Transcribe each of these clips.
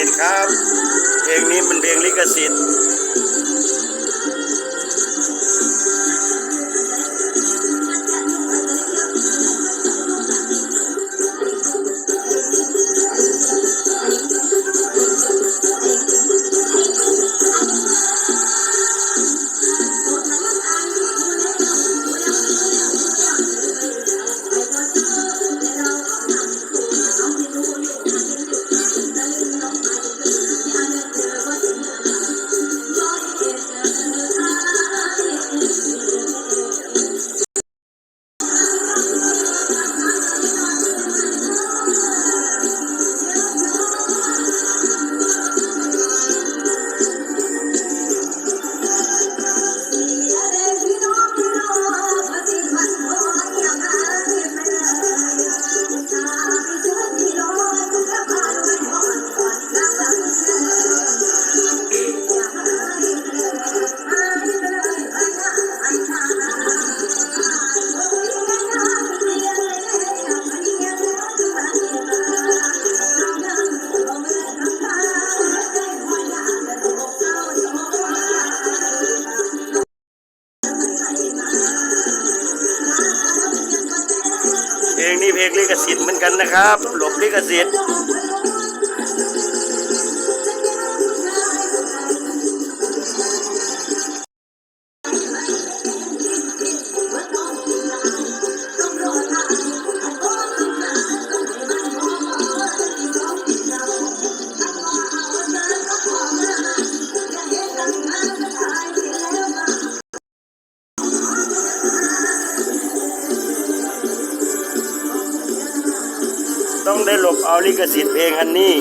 สิทธิ์ครับ เพลงนี้มันเพลงลิขสิทธิ์ กันนะครับ หลบลิขสิทธิ์ บเอาลิขสิทธิ์เพลงอันนี้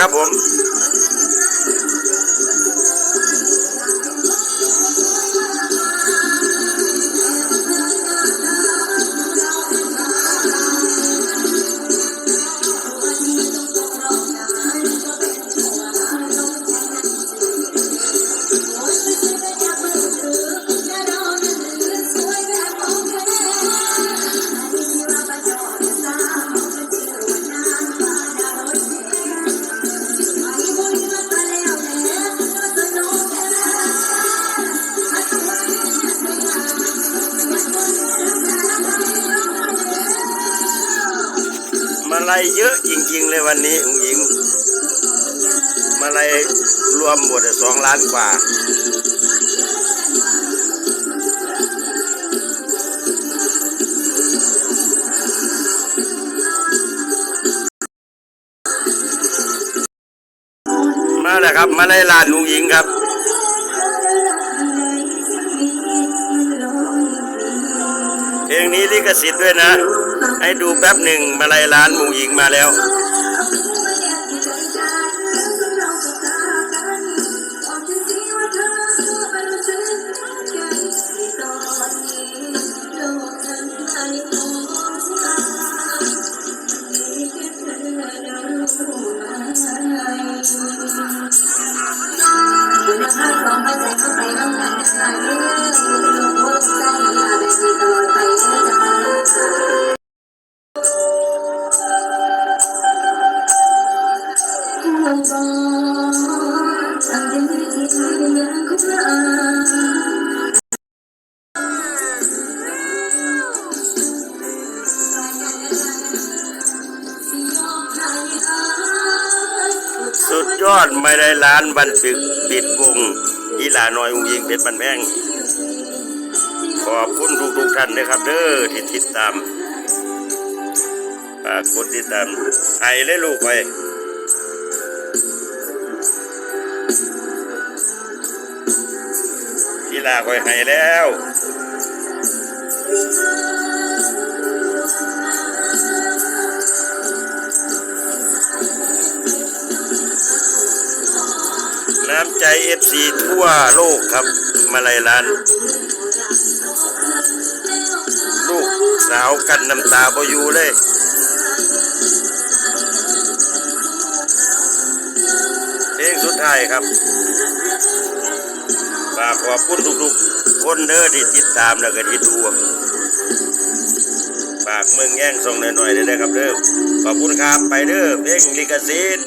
ครับผม จริงๆเลยวันนี้อุ๋งอิง มาลัยรวมหมดสองล้านกว่า มาแล้วครับ มาลัยลานอุ๋งอิงครับเพลงนี้ลิขสิทธิ์ด้วยนะ ให้ดูแป๊บหนึ่งมาลัยล้านอุ๋งอิงมาแล้ว สุดยอดไม่ได้ล้านบันปิดปิดวงอีหลาน้อยอุงยิงเป็นบันแพงขอบคุณทุกๆท่านนะครับ เด้อที่ติดตามฝากกดติดตามไห้เลยลูกไป อีหลาคอยไห้แล้วน้ำใจเอฟซีทั่วโลกครับ มาลายล้านลูกสาวกันน้ำตาบอยู่เลย ลงสุดท้ายครับฝากขอบคุณทุกๆ คนเด้อที่ติดตามแล้วก็ที่ดูฝากมึงแย่งส่งหน่อยๆได้เลยครับเด้อขอบคุณครับไปเด้อเพลงลิขสิทธิ์